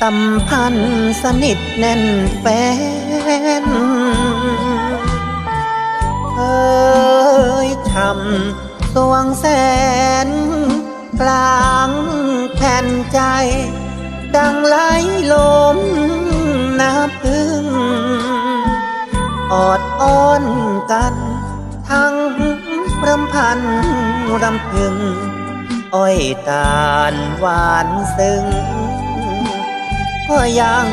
สัมพันธ์สนิทแน่นแฟนเอ้ยทำสวงแสน กลางแผ่นใจ ดังไหลลมน้ำพึ่งออดอ้อนกัน ทั้งรำพันรำพึง อ้อยตาลหวานซึ้งก็ยัง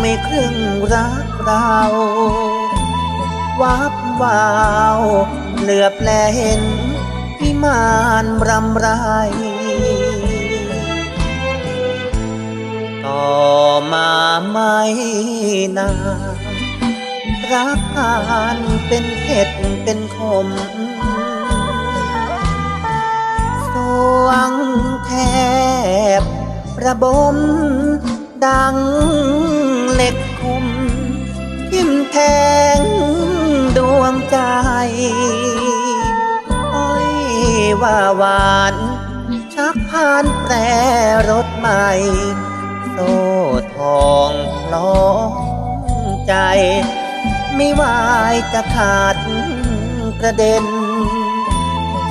ไม่ครึ่งรักเราวับวาวเหลือบแลเห็นพิมานรำไร ต่อมาไม่นานรักผ่านเป็นเผ็ดเป็นขมสวงแทบ ระบม ดังเหล็กคมทิ่มแทงดวงใจอ้อยว่าหวาน ชักพานแปรรถใหม่ โซ่ทองคล้องใจ ไม่วายจะขาดกระเด็น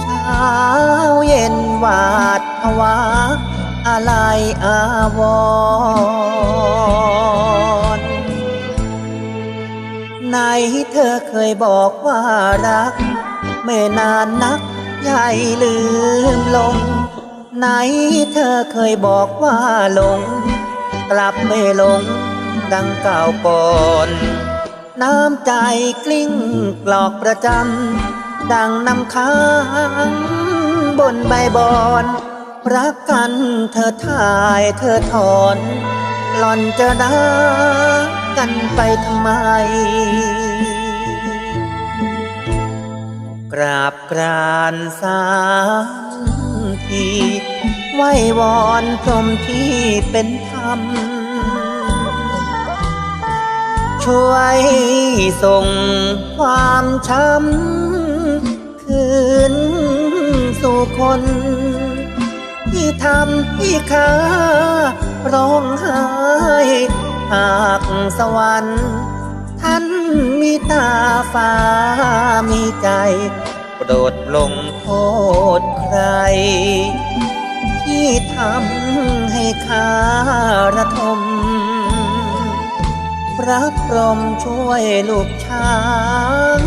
เช้าเย็นหวาดภาวะ อะไรอาวรไหนเธอเคยบอกว่ารักเมื่อนานนักใหญ่ลืมลง ไหนเธอเคยบอกว่าหลง กลับไม่หลง ดังเก่าก่อนน้ำใจกลิ้งกลอกประจำดังน้ำค้างบนใบบอน รักกันเธอถ่ายเธอถอน หล่อนจะรักกันไปทำไม กราบกรานสามทีไหววอนพรมที่เป็นธรรม ช่วยส่งความช้ำคืนสู่คน ที่ทำให้ข้าร้องไห้หากสวรรค์ ท่านมีตาฟ้ามีใจโปรดลงโทษใคร ที่ทำให้ข้าระทม พระพรหมช่วยลูกช้าง